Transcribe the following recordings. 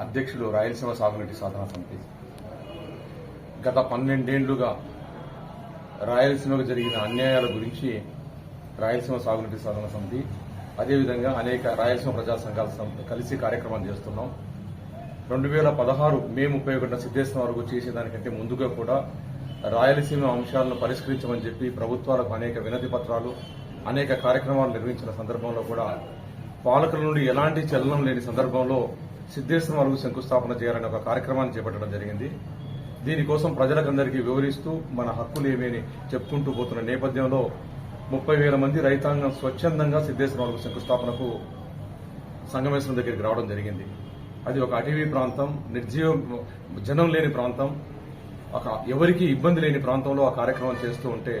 అధ్యక్షుడు రాయలసీమ సాగునీటి సాధన సమితి. గత పన్నెండేండ్లుగా రాయలసీమకు జరిగిన అన్యాయాల గురించి రాయలసీమ సాగునీటి సాధన సమితి అదేవిధంగా అనేక రాయలసీమ ప్రజా సంఘాల సం- కలిసి కార్యక్రమం చేస్తున్నాం. రెండు వేల పదహారు మే ముప్పై ఒకటిన సిద్దేశ్వరం వరకు చేసేదానికంటే ముందుగా కూడా రాయలసీమ అంశాలను పరిష్కరించమని చెప్పి ప్రభుత్వాలకు అనేక వినతి పత్రాలు అనేక కార్యక్రమాలు నిర్వహించిన సందర్భంలో కూడా పాలకుల నుండి ఎలాంటి చలనం లేని సందర్భంలో సిద్ధేశ్వరం వరకు శంకుస్థాపన చేయాలనే ఒక కార్యక్రమాన్ని చేపట్టడం జరిగింది. దీనికోసం ప్రజలకందరికీ వివరిస్తూ మన హక్కులేమేని చెప్పుకుంటూ పోతున్న నేపథ్యంలో ముప్పై వేల మంది రైతాంగం స్వచ్ఛందంగా సిద్ధేశ్వరం వరకు శంకుస్థాపనకు సంగమేశ్వరం దగ్గరికి రావడం జరిగింది. అది ఒక అటవీ ప్రాంతం నిర్జీవ జనం లేని ప్రాంతం ఒక ఎవరికి ఇబ్బంది లేని ప్రాంతంలో ఆ కార్యక్రమం చేస్తూ ఉంటే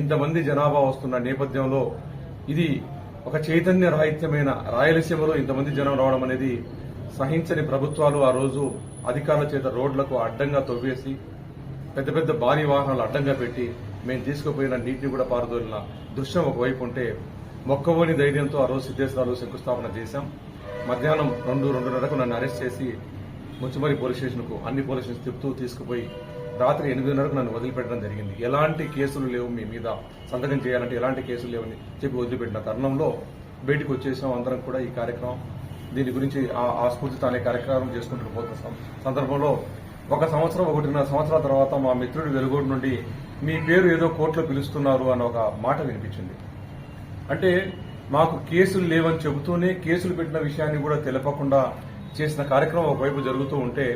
ఇంతమంది జనాభా వస్తున్న నేపథ్యంలో ఇది ఒక చైతన్య రాహిత్యమైన రాయలసీమలో ఇంతమంది జనం రావడం అనేది సహించని ప్రభుత్వాలు ఆ రోజు అధికారుల చేత రోడ్లకు అడ్డంగా తవ్వేసి పెద్ద పెద్ద భారీ వాహనాలు అడ్డంగా పెట్టి మేము తీసుకుపోయిన నీటిని కూడా పారదోలిన దృశ్యం ఒకవైపు ఉంటే మొక్కవోని ధైర్యంతో ఆ రోజు సిద్ధేశ్వరాలు శంకుస్థాపన చేశాం. మధ్యాహ్నం రెండు రెండున్నరకు నన్ను అరెస్ట్ చేసి ముచ్చుమరి పోలీస్ స్టేషన్కు అన్ని పోలీస్ స్టేషన్ తిప్పుతూ తీసుకుపోయి రాత్రి ఎనిమిదిన్నరకు నన్ను వదిలిపెట్టడం జరిగింది. ఎలాంటి కేసులు లేవు మీ మీద. సంతకం చేయాలంటే ఎలాంటి కేసులు లేవని చెప్పి వదిలిపెట్టిన తరుణంలో బయటకు వచ్చేసాం. అందరం కూడా ఈ కార్యక్రమం దీని గురించి ఆ- స్ఫూర్తితో అనే కార్యక్రమం చేసుకుంటూ పోతున్న సం- సందర్భంలో ఒక సంవత్సరం ఒకటిన్నర సంవత్సరాల తర్వాత మా మిత్రుడు వెలుగోడు నుండి మీ పేరు ఏదో కోర్టులో పిలుస్తున్నారు అన్న ఒక మాట వినిపించింది. అంటే మాకు కేసులు లేవని చెబుతూనే కేసులు పెట్టిన విషయాన్ని కూడా తెలపకుండా చేసిన కార్యక్రమం ఒకవైపు జరుగుతూ ఉంటే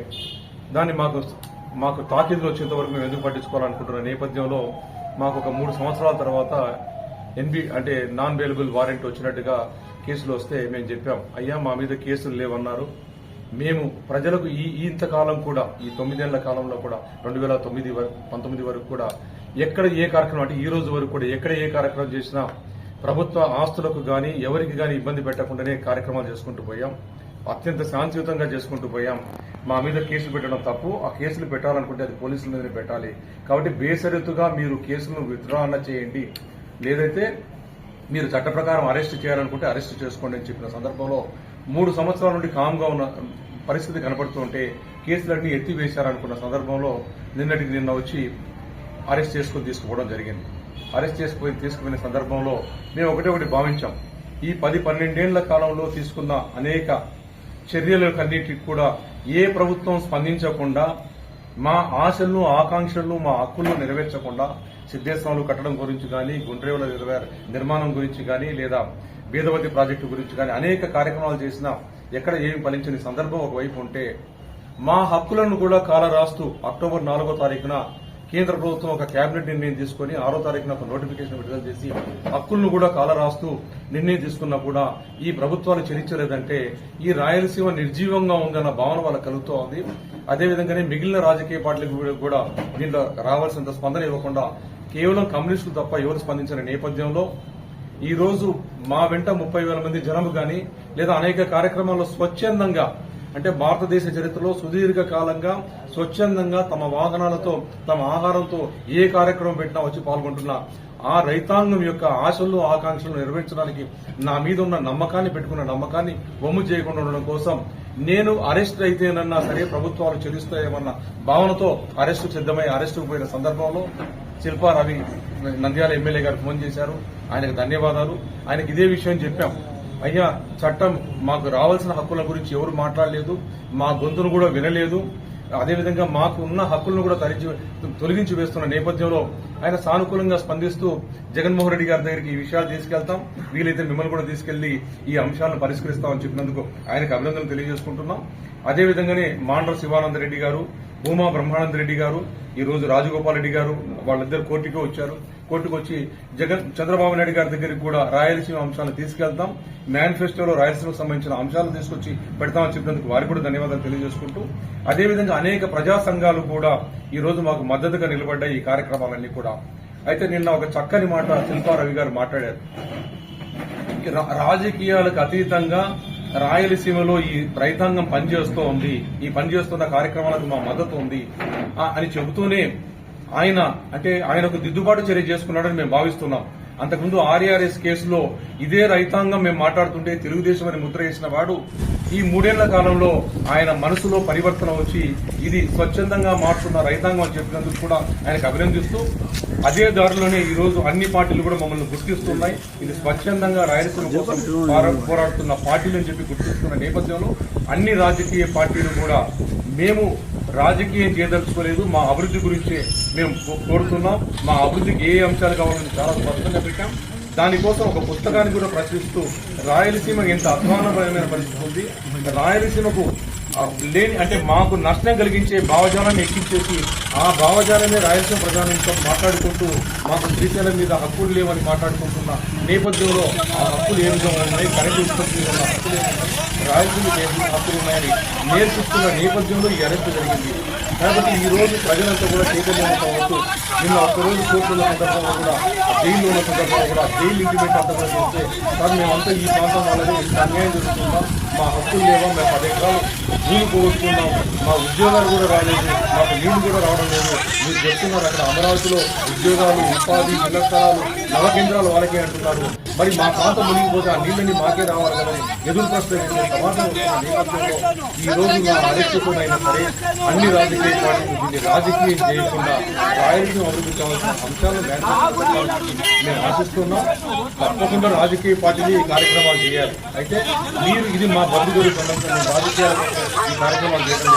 దాన్ని మాకు మాకు తాకిదులు వచ్చేంత వరకు మేము ఎందుకు పట్టించుకోవాలనుకుంటున్న నేపథ్యంలో మాకు ఒక మూడు సంవత్సరాల తర్వాత ఎన్బి అంటే నాన్ అవైలబుల్ వారెంట్ వచ్చినట్టుగా కేసులు వస్తే మేము చెప్పాం అయ్యా మా మీద కేసులు లేవన్నారు. మేము ప్రజలకు ఈ ఇంతకాలం కూడా ఈ తొమ్మిదేళ్ళ కాలంలో కూడా రెండు వేల తొమ్మిది వరకు పంతొమ్మిది వరకు కూడా ఎక్కడ ఏ కార్యక్రమం అంటే ఈ రోజు వరకు కూడా ఎక్కడ ఏ కార్యక్రమం చేసినా ప్రభుత్వ ఆస్తులకు కానీ ఎవరికి కానీ ఇబ్బంది పెట్టకుండానే కార్యక్రమాలు చేసుకుంటూ పోయాం. అత్యంత శాంతియుతంగా చేసుకుంటూ పోయాం. మా మీద కేసులు పెట్టడం తప్పు. ఆ కేసులు పెట్టాలనుకుంటే అది పోలీసుల మీద పెట్టాలి. కాబట్టి బేసరితుగా మీరు కేసులను విత్డ్రా అన్న చేయండి. లేదైతే మీరు చట్ట ప్రకారం అరెస్ట్ చేయాలనుకుంటే అరెస్ట్ చేసుకోండి అని చెప్పిన సందర్భంలో మూడు సంవత్సరాల నుండి కామ్గా ఉన్న పరిస్థితి కనపడుతుంటే కేసులన్నీ ఎత్తివేశారనుకున్న సందర్భంలో నిన్నటికి నిన్న వచ్చి అరెస్ట్ చేసుకుని తీసుకుపోవడం జరిగింది. అరెస్ట్ చేసుకుని తీసుకుపోయిన సందర్భంలో మేము ఒకటే ఒకటి భావించాం. ఈ పది పన్నెండేళ్ళ కాలంలో తీసుకున్న అనేక చర్యలకన్నిటికి కూడా ఏ ప్రభుత్వం స్పందించకుండా మా ఆశలను ఆకాంక్షలను మా హక్కులను నెరవేర్చకుండా సిద్ధేశ్వరంలో కట్టడం గురించి కానీ గుండ్రేవుల రిజర్వాయర్ నిర్మాణం గురించి కానీ లేదా వేదవతి ప్రాజెక్టు గురించి కానీ అనేక కార్యక్రమాలు చేసినా ఎక్కడ ఏమి ఫలించని సందర్భం ఒకవైపు ఉంటే మా హక్కులను కూడా కాల రాస్తూ అక్టోబర్ నాలుగో తారీఖున కేంద్ర ప్రభుత్వం ఒక కేబినెట్ నిర్ణయం తీసుకుని ఆరో తారీఖున ఒక నోటిఫికేషన్ విడుదల చేసి హక్కులను కూడా కాల రాస్తూ నిర్ణయం తీసుకున్నా కూడా ఈ ప్రభుత్వాలు చెల్లించలేదంటే ఈ రాయలసీమ నిర్జీవంగా ఉందన్న భావన వాళ్ళకి కలుగుతూ ఉంది అదేవిధంగానే మిగిలిన రాజకీయ పార్టీలకు కూడా దీంట్లో రావాల్సినంత స్పందన ఇవ్వకుండా కేవలం కమ్యూనిస్టులు తప్ప ఎవరు స్పందించిన నేపథ్యంలో ఈ రోజు మా వెంట ముప్పై వేల మంది జనం గాని లేదా అనేక కార్యక్రమాల్లో స్వచ్ఛందంగా అంటే భారతదేశ చరిత్రలో సుదీర్ఘ కాలంగా స్వచ్ఛందంగా తమ వాహనాలతో తమ ఆహారంతో ఏ కార్యక్రమం పెట్టినా వచ్చి పాల్గొంటున్న ఆ రైతాంగం యొక్క ఆశలు ఆకాంక్షలు నెరవేర్చడానికి నా మీద ఉన్న నమ్మకాన్ని పెట్టుకున్న నమ్మకాన్ని వమ్ము చేయకుండా ఉండడం కోసం నేను అరెస్ట్ అయితేనన్నా సరే ప్రభుత్వాలు చెల్లిస్తాయేమన్న భావనతో అరెస్టు సిద్దమై అరెస్టుకు పోయిన సందర్భంలో శిల్పా రవి నంద్యాల ఎమ్మెల్యే గారు ఫోన్ చేశారు. ఆయనకు ధన్యవాదాలు. ఆయనకు ఇదే విషయం చెప్పాం. అయ్యా చట్టం మాకు రావాల్సిన హక్కుల గురించి ఎవరు మాట్లాడలేదు. మా గొంతును కూడా వినలేదు. అదేవిధంగా మాకు ఉన్న హక్కులను కూడా తరించి తొలగించి వేస్తున్న నేపథ్యంలో ఆయన సానుకూలంగా స్పందిస్తూ జగన్మోహన్ రెడ్డి గారి దగ్గరికి ఈ విషయాలు తీసుకెళ్తాం. వీలైతే మిమ్మల్ని కూడా తీసుకెళ్ళి ఈ అంశాలను పరిష్కరిస్తామని చెప్పినందుకు ఆయనకు అభినందనలు తెలియజేసుకుంటున్నాం. అదేవిధంగానే మాండ్ర శివానంద రెడ్డి గారు భూమా బ్రహ్మానంద రెడ్డి గారు ఈ రోజు రాజగోపాల్ రెడ్డి గారు వాళ్ళిద్దరు కోర్టుకు వచ్చారు. కోర్టుకు వచ్చి జగన్ చంద్రబాబు నాయుడు గారి దగ్గరికి కూడా రాయలసీమ అంశాలను తీసుకెళ్తాం. మేనిఫెస్టోలో రాయలసీమకు సంబంధించిన అంశాలను తీసుకొచ్చి పెడతామని చెప్పినందుకు వారికి కూడా ధన్యవాదాలు తెలియజేసుకుంటూ అదేవిధంగా అనేక ప్రజా సంఘాలు కూడా ఈ రోజు మాకు మద్దతుగా నిలబడ్డాయి ఈ కార్యక్రమాలన్నీ కూడా. అయితే నిన్న ఒక చక్కని మాట శిల్పా రవి గారు మాట్లాడారు. రాజకీయాలకు అతీతంగా రాయలసీమలో ఈ రైతాంగం పనిచేస్తూ ఉంది ఈ పనిచేస్తున్న కార్యక్రమాలకు మా మద్దతు ఉంది ఆ, అని చెబుతూనే ఆయన అంటే ఆయనకు దిద్దుబాటు చర్య చేసుకున్నాడని మేము భావిస్తున్నాం. అంతకుముందు ఆర్ఆర్ఎస్ కేసులో ఇదే రైతాంగం మేము మాట్లాడుతుంటే తెలుగుదేశం అని ముద్ర వేసిన వాడు ఈ మూడేళ్ళ కాలంలో ఆయన మనసులో పరివర్తన వచ్చి ఇది స్వచ్ఛందంగా మారుతున్న రైతాంగం అని చెప్పినందుకు కూడా ఆయనకు అభినందిస్తూ అదే దారిలోనే ఈ రోజు అన్ని పార్టీలు కూడా మమ్మల్ని గుర్తిస్తున్నాయి. ఇది స్వచ్ఛందంగా రాయలసీమ కోసం పోరాడుతున్న పార్టీలు అని చెప్పి గుర్తిస్తున్న నేపథ్యంలో అన్ని రాజకీయ పార్టీలు కూడా మేము రాజకీయం చేయదలుచుకోలేదు మా అభివృద్ధి గురించి మేము కోరుతున్నాం. మా అభివృద్ధికి ఏ అంశాలు కావాలని చాలా స్పష్టంగా పెట్టాం దానికోసం ఒక పుస్తకాన్ని కూడా ప్రచురిస్తూ రాయలసీమ ఎంత అధ్వానపరమైన పరిస్థితి ఉంది. రాయలసీమకు లేని అంటే మాకు నష్టం కలిగించే భావజాలాన్ని ఎక్కించేసి ఆ భావజాలమే రాయలసీమ ప్రజానితో మాట్లాడుకుంటూ మాకు శ్రీశైలం మీద హక్కులు లేవని మాట్లాడుకుంటున్న నేపథ్యంలో ఆ హక్కులు ఏ విధంగా ఉన్నాయి కరెంటు ఉత్పత్తి హక్కులు రాయలసీమ ఏ విధంగా నేర్పిస్తున్న నేపథ్యంలో ఈ అరెస్టు జరిగింది. కాబట్టి ఈరోజు ప్రజలంతా కూడా చైతన్యం కావచ్చు నిన్న ఒక్కరోజు కోర్టుల సందర్భంలో కూడా జైల్లో ఉన్న సందర్భంలో కూడా జైలు ఇంటిమేట్ అంతా కూడా చేస్తే సార్ మేమంతా ఈ ప్రాంతం వాళ్ళని అన్యాయం జరుగుతుందా మా హక్కులు లేవో మేము పది ఎకరాలు భూమి పోగొట్టుకున్నాం. మా ఉద్యోగాలు కూడా రాలేదు. మాకు నీళ్ళు కూడా రావడం లేదు. మీరు చెప్తున్నారు అక్కడ అమరావతిలో ఉద్యోగాలు ఉపాధి ఇళ్ళ స్థలాలు నవ కేంద్రాలు వాళ్ళకే అంటున్నారు. మరి మా ప్రాంతం మునిగిపోతే ఆ నీళ్ళని మాకే రావాలి కదని ఎదురు ప్రశ్న సమాజం నేపథ్యంలో ఈ రోజు నా అరెస్ట్ కూడా అయినా సరే అన్ని రాజకీయ పార్టీలు దీన్ని రాజకీయం చేయకుండా రాయలసీమ అభివృద్ధి కావాల్సిన అంశాలను మేము ఆశిస్తున్నాం. తప్పకుండా రాజకీయ పార్టీలు ఈ కార్యక్రమాలు చేయాలి. అయితే మీరు ఇది మా బంధువులు సమస్యను మేము ఈ కార్యక్రమాలు చేయడం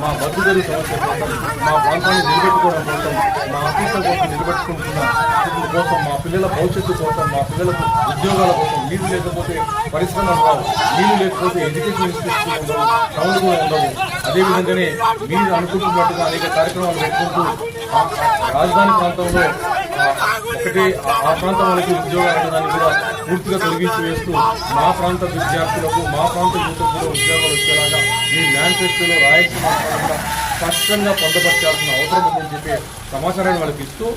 మా బంధువులు సమస్య కోసం మా ప్రాంతాన్ని నిలబెట్టుకోవడం కోసం మా ఆఫీసుల కోసం నిలబెట్టుకుంటున్న కోసం మా పిల్లల భవిష్యత్తు కోసం మా పిల్లలకు ఉద్యోగాల కోసం నీళ్ళు లేకపోతే పరిశ్రమలు రావు నీళ్ళు లేకపోతే ఎడ్యుకేషన్ ఇన్స్టిట్యూషన్ ఉండవు టౌన్ కూడా ఉండవు. అదేవిధంగానే మీరు అనుకుంటున్నట్టుగా అనేక కార్యక్రమాలు పెట్టుకుంటూ రాజధాని ప్రాంతంలో ఒకటి ఆ- ఆ ప్రాంతం వాళ్ళకి ఉద్యోగాలు దాన్ని కూడా పూర్తిగా తొలగించి వేస్తూ మా ప్రాంత విద్యార్థులకు మా ప్రాంత యువతకు కూడా ఉద్యోగాలు వచ్చేలాగా మీ మేనిఫెస్టోలో రాయలసీమ ప్రాంతంలో స్పష్టంగా పొందపరచాల్సిన అవసరం ఉందని చెప్పి సమాచారాన్ని వాళ్ళకి ఇస్తూ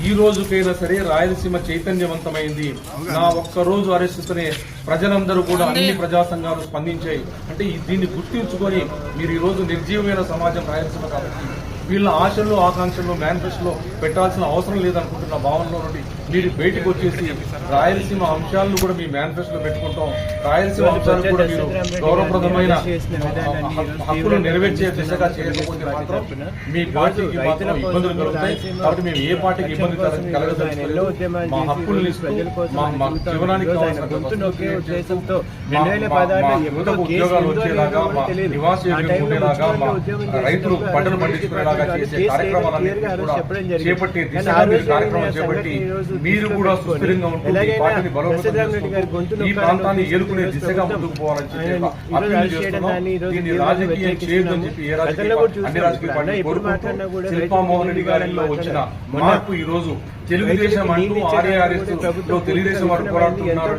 ఈ రోజుకైనా సరే రాయలసీమ చైతన్యవంతమైంది. నా ఒక్క రోజు అరెస్టుతోనే ప్రజలందరూ కూడా అన్ని ప్రజా సంఘాలు స్పందించాయి. అంటే దీన్ని గుర్తించుకొని మీరు ఈరోజు నిర్జీవమైన సమాజం రాయలసీమ కాబట్టి వీళ్ళ ఆశలు ఆకాంక్షలు మేనిఫెస్టోలో పెట్టాల్సిన అవసరం లేదనుకుంటున్న భావనలో నుండి మీరు బయటకు వచ్చేసి రాయలసీమ అంశాలను కూడా మీ మేనిఫెస్టోలో పెట్టుకుంటాం. రాయలసీమ అంశాలు కూడా మీరు గౌరవప్రదమైన హక్కులు నెరవేర్చే దిశగా చేయకపోతే మాత్రం మీ పార్టీకి మాత్రం ఇబ్బందులు కలుగుతాయి. కాబట్టి మేము ఏ పార్టీకి ఇబ్బంది కల- కలగదలుచుకోలేదు మా హక్కులను ఇస్తూ మా మా జీవనానికి ఉద్యోగాలు వచ్చేలాగా మా నివాస ఉండేలాగా మా రైతులు పంటలు పండించుకునేలాగా చేసే కార్యక్రమాలన్నింటినీ కూడా చేపట్టే దిశగా మీరు కార్యక్రమం చేపట్టి మీరు కూడా సుస్థిరంగా ఉంటూ ఈ ప్రాంతాన్ని ఏలుకునే దిశగా ముందుకు పోవాలని చెప్పి రాజకీయం చేయొద్దని చెప్పి ఏ రాజకీయ పార్టీ- అన్ని రాజకీయ పార్టీలు కోరుకుంటూ శిల్పా మోహన్ రెడ్డి గారిలో వచ్చిన మార్పు ఈ రోజు తెలుగుదేశం అంటూ ఆర్ఏఆర్ఎస్లో తెలుగుదేశం వారు పోరాడుతున్నారు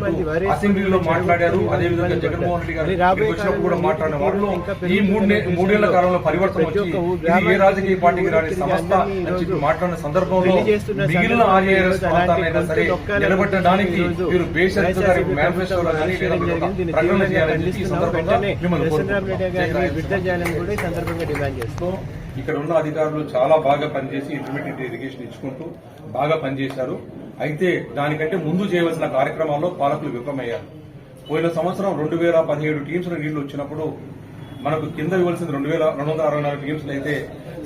అసెంబ్లీలో మాట్లాడారు. అదేవిధంగా జగన్మోహన్ రెడ్డి గారు వచ్చినప్పుడు కూడా మాట్లాడిన వారిలో ఈ మూడే మూడేళ్ళ కాలంలో పరివర్తన వచ్చి ఇది ఏ రాజకీయ పార్టీకి రాని సంస్థ అని చెప్పి మాట్లాడిన సందర్భంలో మిగిలిన ఆర్ఏఆర్ఎస్ నిలబెట్టడానికి మీరు ఇక్కడ ఉన్న అధికారులు చాలా బాగా పనిచేసి ఇంటర్మీడియట్ ఇరిగేషన్ ఇచ్చుకుంటూ బాగా పనిచేశారు. అయితే దానికంటే ముందు చేయవలసిన కార్యక్రమాల్లో పాలకులు విఫలమయ్యారు. పోయిన సంవత్సరం రెండు వేల పదిహేడు టీమ్స్ నీళ్ళు వచ్చినప్పుడు మనకు కింద ఇవ్వాల్సింది రెండు వేల రెండు వందల అరవై నాలుగు టీమ్స్ అయితే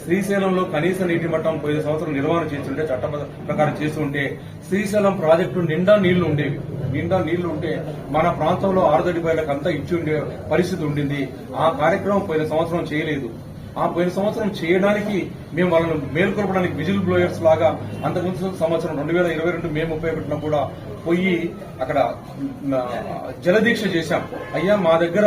శ్రీశైలంలో కనీస నీటి మట్టం పోయిన సంవత్సరం నిర్వహణ చేస్తుంటే చట్ట ప్రకారం చేస్తుంటే శ్రీశైలం ప్రాజెక్టు నిండా నీళ్ళు ఉండేవి. నిండా నీళ్ళు ఉంటే మన ప్రాంతంలో ఆరుదడి బయలకు అంతా ఇచ్చి ఉండే పరిస్థితి ఉండింది. ఆ కార్యక్రమం పోయిన సంవత్సరం చేయలేదు. ఆ పోయిన సంవత్సరం చేయడానికి మేము వాళ్ళని మేల్కొల్పడానికి విజిల్ బ్లోయర్స్ లాగా అంతకుముందు సంవత్సరం రెండు వేల ఇరవై రెండు మే ముప్పై ఒకటిన కూడా పోయి అక్కడ జలదీక్ష చేశాం. అయ్యా మా దగ్గర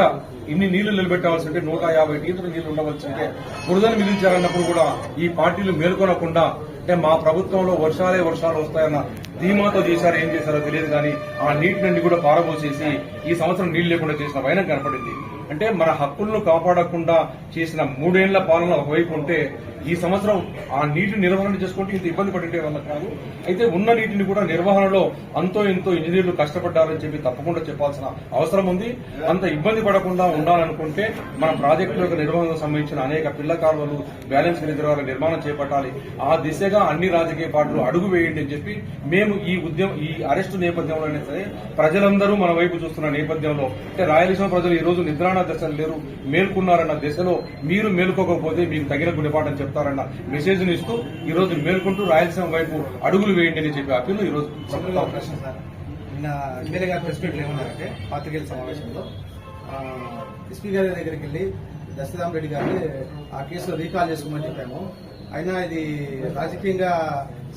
ఇన్ని నీళ్ళు నిలబెట్టవలసి ఉంటే నూట యాభై టీతులు నీళ్ళు ఉండవలసి ఉంటే బురదను మిగిల్చారన్నప్పుడు కూడా ఈ పార్టీలు మేల్కొనకుండా అంటే మా ప్రభుత్వంలో వర్షాలే వర్షాలు వస్తాయన్న ధీమాతో చేశారు ఏం చేశారో తెలియదు కానీ ఆ నీటిని కూడా పారబోసేసి ఈ సంవత్సరం నీళ్ళు లేకుండా చేసిన వైనం కనపడింది. అంటే మన హక్కులను కాపాడకుండా చేసిన మూడేళ్ళ పాలన ఒకవైపు ఉంటే ఈ సంవత్సరం ఆ నీటిని నిర్వహణ చేసుకుంటే ఇంత ఇబ్బంది పడే వల్ల కాదు. అయితే ఉన్న నీటిని కూడా నిర్వహణలో అంతో ఎంతో ఇంజనీర్లు కష్టపడ్డారని చెప్పి తప్పకుండా చెప్పాల్సిన అవసరం ఉంది. అంత ఇబ్బంది పడకుండా ఉండాలనుకుంటే మన ప్రాజెక్టుల యొక్క నిర్వహణకు సంబంధించిన అనేక పిల్ల కాలువలు బ్యాలెన్స్ రిజర్వాల నిర్మాణం చేపట్టాలి. ఆ దిశగా అన్ని రాజకీయ పార్టీలు అడుగు వేయండి అని చెప్పి మేము ఈ ఉద్యమం ఈ అరెస్టు నేపథ్యంలోనే సరే ప్రజలందరూ మన వైపు చూస్తున్న నేపథ్యంలో అంటే రాయలసీమ ప్రజలు ఈ రోజు నిద్రాణ దశలు లేరు. మేల్కొన్నారన్న దిశలో మీరు మేల్కోకపోతే మీకు తగిన గుణపాఠం చెప్తారన్న మెసేజ్ని ఇస్తూ ఈ రోజు మేల్కొంటూ రాయలసీమ వైపు అడుగులు వేయండి అని చెప్పి అప్పీలు ఈ రోజు నిన్న ఎమ్మెల్యే గారు ప్రెస్ మీట్లు ఏమన్నారంటే పాత్రికేయుల సమావేశంలో. ఆ, ఎస్పీ గారి దగ్గరికి వెళ్ళి దశరామ్ రెడ్డి గారిని ఆ కేసులో రీకాల్ చేసుకోమని చెప్పాము. అయినా ఇది రాజకీయంగా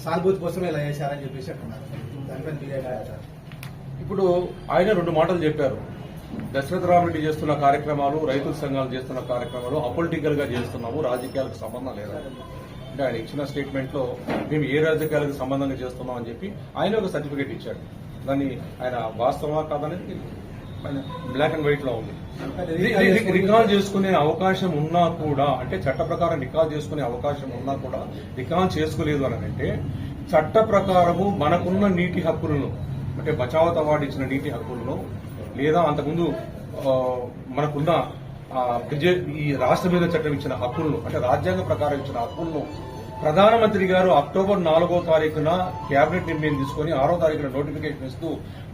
సానుభూతి కోసమే ఇలా చేశారని చెప్పేసి అంటున్నారు. దానిపైన ఇప్పుడు ఆయన రెండు మాటలు చెప్పారు. దశరథ రామరెడ్డి చేస్తున్న కార్యక్రమాలు రైతుల సంఘాలు చేస్తున్న కార్యక్రమాలు అపొలిటికల్గా చేస్తున్నాము రాజకీయాలకు సంబంధం లేదా. అంటే ఆయన ఇచ్చిన స్టేట్మెంట్లో మేము ఏ రాజకీయాలకు సంబంధంగా చేస్తున్నాం అని చెప్పి ఆయన ఒక సర్టిఫికేట్ ఇచ్చాడు. దాన్ని ఆయన వాస్తవా కాదనేది బ్లాక్ అండ్ వైట్లో ఉంది. రికాల్ చేసుకునే అవకాశం ఉన్నా కూడా అంటే చట్ట ప్రకారం రికాల్ చేసుకునే అవకాశం ఉన్నా కూడా రికాల్ చేసుకోలేదు అని అంటే చట్ట ప్రకారము మనకున్న నీటి హక్కులను అంటే బచావత్ అవార్డు ఇచ్చిన నీటి హక్కులను లేదా అంతకుముందు మనకున్న ఆ, ఈ రాష్ట్ర మీద చట్టం ఇచ్చిన హక్కులను అంటే రాజ్యాంగ ప్రకారం ఇచ్చిన హక్కులను ప్రధానమంత్రి గారు అక్టోబర్ నాలుగో తారీఖున కేబినెట్ నిర్ణయం తీసుకుని ఆరో తారీఖున నోటిఫికేషన్ ఇస్తూ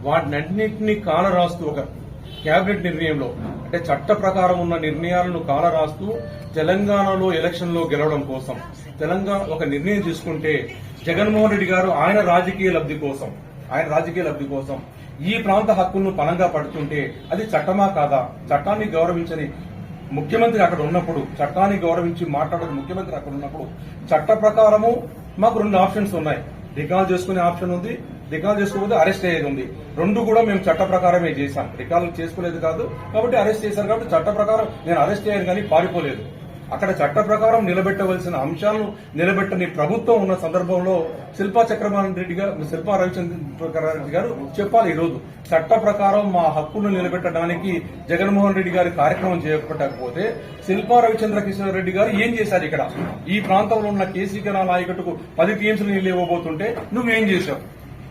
వాటినన్నింటినీ కాల రాస్తూ ఒక కేబినెట్ నిర్ణయంలో అంటే చట్ట ప్రకారం ఉన్న నిర్ణయాలను కాల రాస్తూ తెలంగాణలో ఎలక్షన్లో గెలవడం కోసం తెలంగాణ ఒక నిర్ణయం తీసుకుంటే జగన్మోహన్ రెడ్డి గారు ఆయన రాజకీయ లబ్ధి కోసం ఆయన రాజకీయ లబ్ధి కోసం. ఈ ప్రాంత హక్కులను పనంగా పడుతుంటే అది చట్టమా కాదా? చట్టాన్ని గౌరవించని ముఖ్యమంత్రి అక్కడ ఉన్నప్పుడు చట్టాన్ని గౌరవించి మాట్లాడని ముఖ్యమంత్రి అక్కడ ఉన్నప్పుడు చట్ట ప్రకారము మాకు రెండు ఆప్షన్స్ ఉన్నాయి. రికాల్ చేసుకునే ఆప్షన్ ఉంది రికాల్ చేసుకోకపోతే అరెస్ట్ అయ్యేది ఉంది. రెండు కూడా మేము చట్ట ప్రకారమే చేశాం. రికాల్ చేసుకోలేదు కాదు కాబట్టి అరెస్ట్ చేశారు కాబట్టి చట్ట ప్రకారం నేను అరెస్ట్ చేయను కానీ పారిపోలేదు. అక్కడ చట్ట ప్రకారం నిలబెట్టవలసిన అంశాలను నిలబెట్టని ప్రభుత్వం ఉన్న సందర్భంలో శిల్పా చక్రవర్తి రెడ్డి గారు శిల్పా రవిచంద్ర రెడ్డి గారు చెప్పాలి ఈరోజు. చట్ట ప్రకారం మా హక్కులను నిలబెట్టడానికి జగన్మోహన్ రెడ్డి గారి కార్యక్రమం చేపట్టకపోతే శిల్పా రవిచంద్ర కిషోర్ రెడ్డి గారు ఏం చేశారు ఇక్కడ? ఈ ప్రాంతంలో ఉన్న కేసీకరణ నాయకుడుకు పది టీమ్స్ నీళ్ళు ఇవ్వబోతుంటే నువ్వేం చేశావు?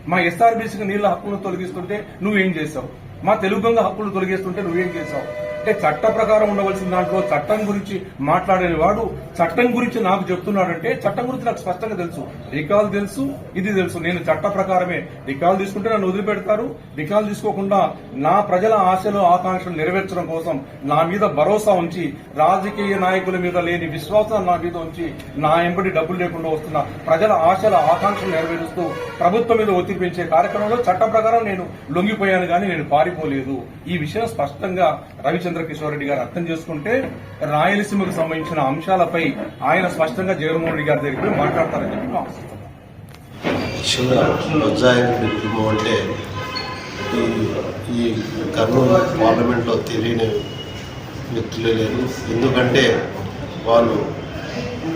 మా ఎస్ఆర్బీసీకి నీళ్ళ హక్కులను తొలగిస్తుంటే నువ్వేం చేశావు? మా తెలుగు గంగ హక్కులు తొలగిస్తుంటే నువ్వేం చేశావు? అంటే చట్ట ప్రకారం ఉండవలసిన దాంట్లో చట్టం గురించి మాట్లాడేవాడు చట్టం గురించి నాకు చెప్తున్నాడంటే చట్టం గురించి నాకు స్పష్టంగా తెలుసు. రికాల్ తెలుసు ఇది తెలుసు. నేను చట్ట ప్రకారమే రికాల్ తీసుకుంటే నన్ను వదిలిపెడతారు. రికాల్ తీసుకోకుండా నా ప్రజల ఆశలు ఆకాంక్షలు నెరవేర్చడం కోసం నా మీద భరోసా ఉంచి రాజకీయ నాయకుల మీద లేని విశ్వాసం నా మీద ఉంచి నా ఎంబడి డబ్బులు లేకుండా వస్తున్న ప్రజల ఆశల ఆకాంక్షలు నెరవేరుస్తూ ప్రభుత్వం మీద ఒత్తిడి పెంచే కార్యక్రమంలో చట్ట ప్రకారం నేను లొంగిపోయాను కానీ నేను పారిపోలేదు. ఈ విషయం స్పష్టంగా రవిచంద్ర కిషోర్ రెడ్డి గారు అర్థం చేసుకుంటే రాయలసీమకు సంబంధించిన అంశాలపై ఆయన స్పష్టంగా జగన్మోహన్ రెడ్డి గారి దగ్గర మాట్లాడతారని చెప్పి ఆశిస్తున్నాం. కుటుంబం అంటే ఈ ఈ కర్నూలు పార్లమెంట్లో తెలియని వ్యక్తులే లేరు. ఎందుకంటే వాళ్ళు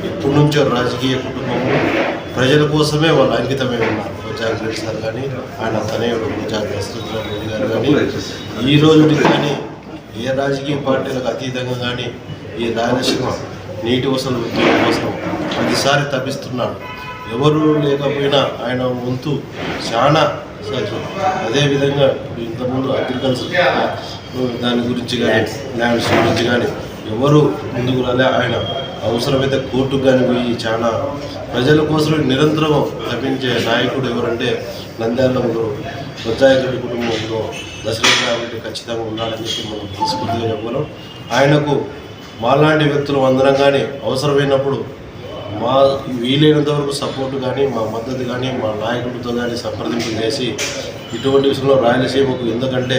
ఎప్పటి నుంచో రాజకీయ కుటుంబము ప్రజల కోసమే వాళ్ళు అంకితమై ఉన్నారు. జాగ్రత్త సార్ కానీ ఆయన తనయుడు ఉజ్జాయింపు గారు కానీ. ఈ రోజు కానీ ఏ రాజకీయ పార్టీలకు అతీతంగా కానీ ఈ రాయలసీమ నీటి వసతులు ఉద్యోగం కోసం ప్రతిసారి తప్పిస్తున్నాడు. ఎవరు లేకపోయినా ఆయన వంతు చాలా అదేవిధంగా ఇప్పుడు ఇంతకుముందు అగ్రికల్చర్ దాని గురించి కానీ ల్యాండ్స్ గురించి కానీ ఎవరు ముందుకు రాలే ఆయన అవసరమైతే కోర్టుకు కానీ పోయి చాలా ప్రజల కోసం నిరంతరం తప్పించే నాయకుడు ఎవరంటే నంద్యాలలో ఉజ్జాయకుడి కుటుంబంలో దశరథ రామరెడ్డి ఖచ్చితంగా ఉన్నాడని చెప్పి మనం మనస్ఫూర్తిగా చెప్పగలం ఆయనకు మాలాంటి వ్యక్తులు అందరం కానీ అవసరమైనప్పుడు మా వీలైనంత వరకు సపోర్ట్ కానీ మా మద్దతు కానీ మా నాయకుడితో కానీ సంప్రదింపులు చేసి ఇటువంటి విషయంలో రాయలసీమకు ఎందుకంటే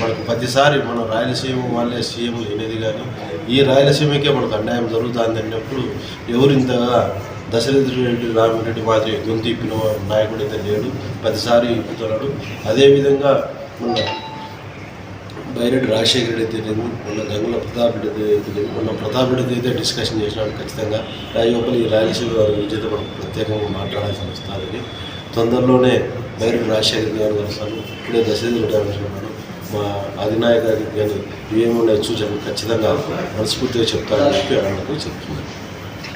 మనకు ప్రతిసారి మన రాయలసీమ వాళ్ళే సీఎం లేనిది కానీ ఈ రాయలసీమకే మనకు అన్యాయం జరుగుతుంది అన్నప్పుడు ఎవరు ఇంతగా దశరథ రెడ్డి రామిరెడ్డి మాదిరి గొంతు ఇప్పిన నాయకుడు అయితే లేడు ప్రతిసారి ఇప్పుతున్నాడు అదేవిధంగా మన బైరెడ్డి రాజశేఖర రెడ్డి అయితే లేదు మొన్న గంగుల ప్రతాప్ రెడ్డి అయితే లేదు మొన్న ప్రతాప్ రెడ్డి అయితే డిస్కషన్ చేసినాడు ఖచ్చితంగా. రాజగోపాల్ ఈ రాయలసీమ వారి గురించి అయితే మనం ప్రత్యేకంగా మాట్లాడాల్సి వస్తుందని తొందరలోనే బైరెడ్డి రాజశేఖర గారు వస్తాను ఇప్పుడే దశరథ రెడ్డి మా అధినాయకుడికి కానీ ఏమున్నాయి సూచనలు ఖచ్చితంగా మనస్ఫూర్తిగా చెప్తారని చెప్పి అన్నకు చెప్తున్నాను.